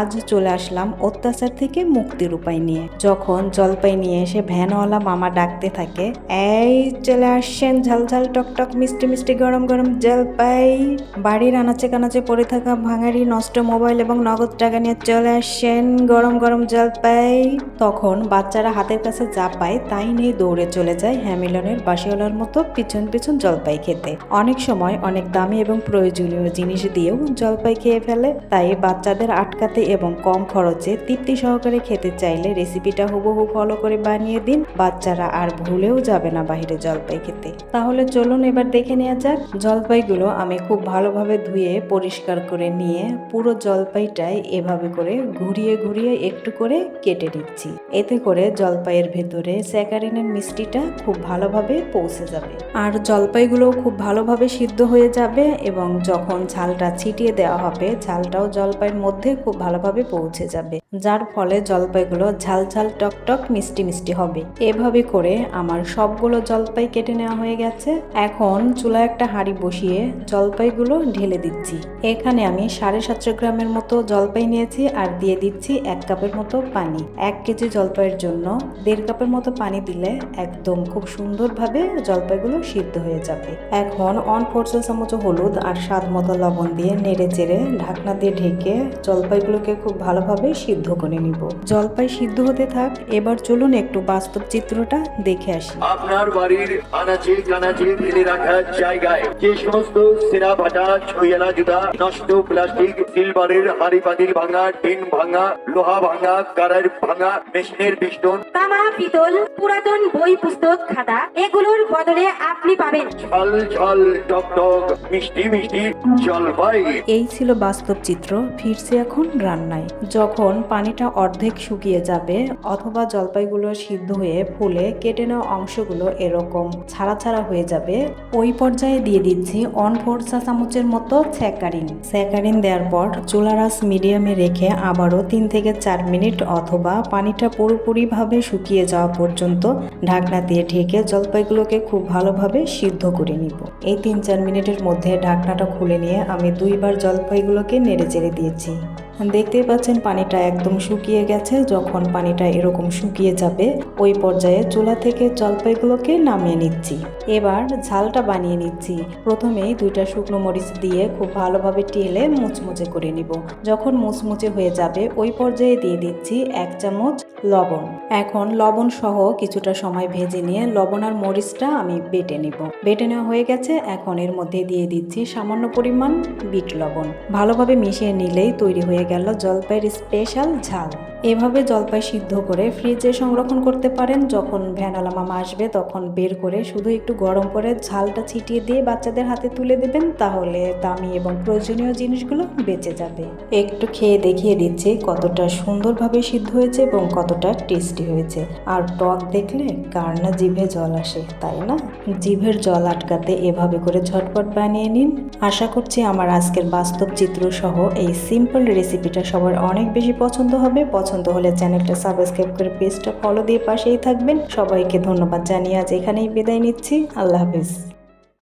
আজ চলে আসলাম অত্যাচার থেকে মুক্তির উপায় নিয়ে। যখন জলপাই নিয়ে এসে ভ্যানওয়ালা মামা ডাকতে থাকে, এই চলে আসছেন ঝালঝাল টকটক, মিষ্টি মিষ্টি গরম গরম জলপাই। বাড়ির আনাচে কানাচে পড়ে থাকা ভাঙারি নষ্ট মোবাইল এবং নগদ টাকা নিয়ে চলে আসছেন গরম গরম জলপাই। তখন বাচ্চারা হাতের কাছে যা পায় তাই নিয়ে দৌড়ে চলে যায় হ্যামিলনের বাসিওয়ালার মতো পিছন পিছন জলপাই খেতে। অনেক সময় অনেক দামি এবং প্রয়োজনীয় জিনিস দিয়েও জলপাই খেয়ে ফেলে, তাই বাচ্চাদের আটকাতে এবং কম খরচে তৃপ্তি সহকারে খেতে চাইলে রেসিপিটা হুবহু ফলো করে বানিয়ে দিন। বাচ্চারা আর ভুলেও যাবে না বাইরে জলপাই খেতে। তাহলে চলুন এবার দেখে নেওয়া যাক। জলপাইগুলো আমি খুব ভালোভাবে ধুয়ে পরিষ্কার করে নিয়ে পুরো জলপাইটাই এভাবে করে ঘুরিয়ে ঘুরিয়ে একটু করে কেটে নিচ্ছি। এতে করে জলপাইয়ের ভেতরে স্যাকারিনের মিষ্টিটা খুব ভালোভাবে পৌঁছে যাবে। আর জলপাইগুলো খুব ভালোভাবে সিদ্ধ হয়ে যাবে এবং যখন ঝালটা ছিটিয়ে দেওয়া হবে, ঝালটাও জলপাইয়ের মধ্যে খুব ভালোভাবে পৌঁছে যাবে, যার ফলে জলপাইগুলো ঝাল ঝাল টক টক মিষ্টি মিষ্টি হবে। এভাবে করে আমার সবগুলো জলপাই কেটে নেওয়া হয়ে গেছে। এখন চুলায় একটা হাঁড়ি বসিয়ে জলপাইগুলো ঢেলে দিচ্ছি। এখানে আমি সাড়ে সাতশো গ্রামের মতো জলপাই নিয়েছি আর দিয়ে দিচ্ছি এক কাপের মতো পানি। এক কেজি জলপাইয়ের জন্য দেড় কাপের মতো পানি দিলে একদম খুব সুন্দরভাবে জলপাইগুলো সিদ্ধ হয়ে যাবে। এখন অন ফোর চামচ হলুদ আর স্বাদ মতো লবণ দিয়ে নেড়ে চেড়ে ঢাকনা দিয়ে ঢেকে জলপাইগুলোকে খুব ভালোভাবে সিদ্ধ করে নিব। জলপাই সিদ্ধ হতে থাক এবার চলুন একটু বাস্তব চিত্রটা দেখে আসি। আপনার বাড়ির আনাচে কানাচে ফেলে রাখার জায়গায় যে সমস্ত সেরা ভাটা ছইয়ানা জুতা নষ্ট প্লাস্টিক সিলভারের হাড়ি পাতিল ভাঙা টিন ভাঙা লোহা ভাঙা কারার ভাঙা মেশিনের পিস্টন তামা পিতল পুরাতন বই পুস্তক খাতা এগুলোর বদলে আপনি পাবেন। ঝাল ঝাল টক টক মিষ্টি মিষ্টি জলপাই। এই ছিল বাস্তব চিত্র। ফিরছে এখন রান্নায়। যখন পানিটা অর্ধেক শুকিয়ে যাবে অথবা জলপাইগুলো সিদ্ধ হয়ে ফুলে কেটে নেওয়া অংশগুলো এরকম ছাড়া ছাড়া হয়ে যাবে, ওই পর্যায়ে দিয়ে দিচ্ছি অন ফোর চা চামচের মতো স্যাকারিন স্যাকারিন দেওয়ার পর চুলারাস মিডিয়ামে রেখে আবারও তিন থেকে চার মিনিট অথবা পানিটা পুরোপুরিভাবে শুকিয়ে যাওয়া পর্যন্ত ঢাকনা দিয়ে ঢেকে জলপাইগুলোকে খুব ভালোভাবে সিদ্ধ করে নিব। এই তিন চার মিনিটের মধ্যে ঢাকনাটা খুলে নিয়ে আমি দুইবার জলপাইগুলোকে নেড়ে চেড়ে দিয়েছি। দেখতেই পাচ্ছেন, পানিটা একদম শুকিয়ে গেছে। যখন পানিটা এরকম শুকিয়ে যাবে, ওই পর্যায়ে চুলা থেকে জলপাইগুলোকে নামিয়ে নিচ্ছি। এবার ঝালটা বানিয়ে নিচ্ছি। প্রথমেই দুইটা শুকনো মরিচ দিয়ে খুব ভালোভাবে টেলে মুচমুচে করে নিব। যখন মুচমুচে হয়ে যাবে, ওই পর্যায়ে দিয়ে দিচ্ছি এক চামচ লবণ। এখন লবণ সহ কিছুটা সময় ভেজে নিয়ে লবণ আর মরিচটা আমি বেটে নিব। বেটে নেওয়া হয়ে গেছে। এখন এর মধ্যে দিয়ে দিচ্ছি সামান্য পরিমাণ বিট লবণ। ভালোভাবে মিশিয়ে নিলেই তৈরি হয়ে গেল জলপাইয়ের স্পেশাল ঝাল। এভাবে জলপাই সিদ্ধ করে ফ্রিজে সংরক্ষণ করতে পারেন। যখন ভ্যানালা মামা আসবে, তখন বের করে শুধু একটু গরম করে ঝালটা ছিটিয়ে দিয়ে বাচ্চাদের হাতে তুলে দেবেন, তাহলে দামি এবং প্রয়োজনীয় জিনিসগুলো বেঁচে যাবে। একটু খেয়ে দেখিয়ে দিচ্ছি কতটা সুন্দরভাবে সিদ্ধ হয়েছে এবং কতটা টেস্টি হয়েছে। আর টক দেখলে কার না জিভে জল আসে, তাই না? জিভের জল আটকাতে এভাবে করে ঝটপট বানিয়ে নিন। আশা করছি আমার আজকের বাস্তব চিত্র সহ এই সিম্পল রেসিপিটা সবার অনেক বেশি পছন্দ হবে। পছন্দ হলে চ্যানেলটা সাবস্ক্রাইব করে পেজটা ফলো দিয়ে পাশেই থাকবেন। সবাইকে ধন্যবাদ জানিয়ে আজ এখানেই বিদায় নিচ্ছি। আল্লাহ হাফিজ।